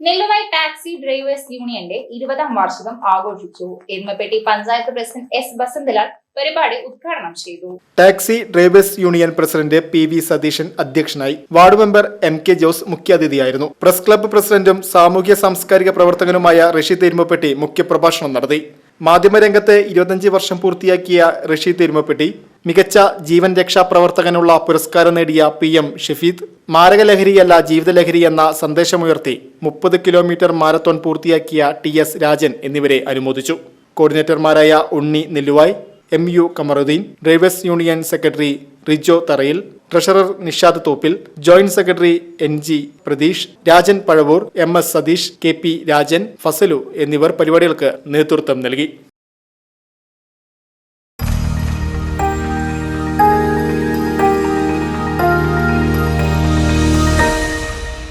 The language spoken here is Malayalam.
നെല്ലുവായി ടാക്സി ഡ്രൈവേഴ്സ് യൂണിയന്റെ ഇരുപതാം വാർഷികം ആഘോഷിച്ചു. എരുമപ്പെട്ടി പഞ്ചായത്ത് പ്രസിഡന്റ് എസ് ബസന്തലാൽ പരിപാടി ഉദ്ഘാടനം ചെയ്തു. Taxi drivers union president P V Satheesan അധ്യക്ഷനായി ward member M K Jose മുഖ്യാതിഥിയായിരുന്നു. Press club പ്രസിഡന്റും സാമൂഹ്യ സാംസ്കാരിക പ്രവർത്തകനുമായ റഷീദ് എരുമപ്പെട്ടി മുഖ്യപ്രഭാഷണം നടത്തി. മാധ്യമരംഗത്ത് ഇരുപത്തഞ്ച് വർഷം പൂർത്തിയാക്കിയ റഷീദ് എരുമപ്പെട്ടി മികച്ച ജീവൻ രക്ഷാ പ്രവർത്തകനുള്ള പുരസ്കാരം നേടിയ പി എം ഷഫീദ് മാരകലഹരിയല്ല ജീവിതലഹരി എന്ന സന്ദേശമുയർത്തി മുപ്പത് കിലോമീറ്റർ മാരത്തോൺ പൂർത്തിയാക്കിയ ടി എസ് രാജൻ എന്നിവരെ അനുമോദിച്ചു. കോർഡിനേറ്റർമാരായ Unni Nelluvai M U Kamaruddeen drivers union secretary Rijo Tharayil treasurer Nishad Thoppil joint secretary N G Pratheesh Rajan Pazhavoor M S Satheesh K P Rajan Fasalu എന്നിവർ പരിപാടികൾക്ക് നേതൃത്വം നൽകി.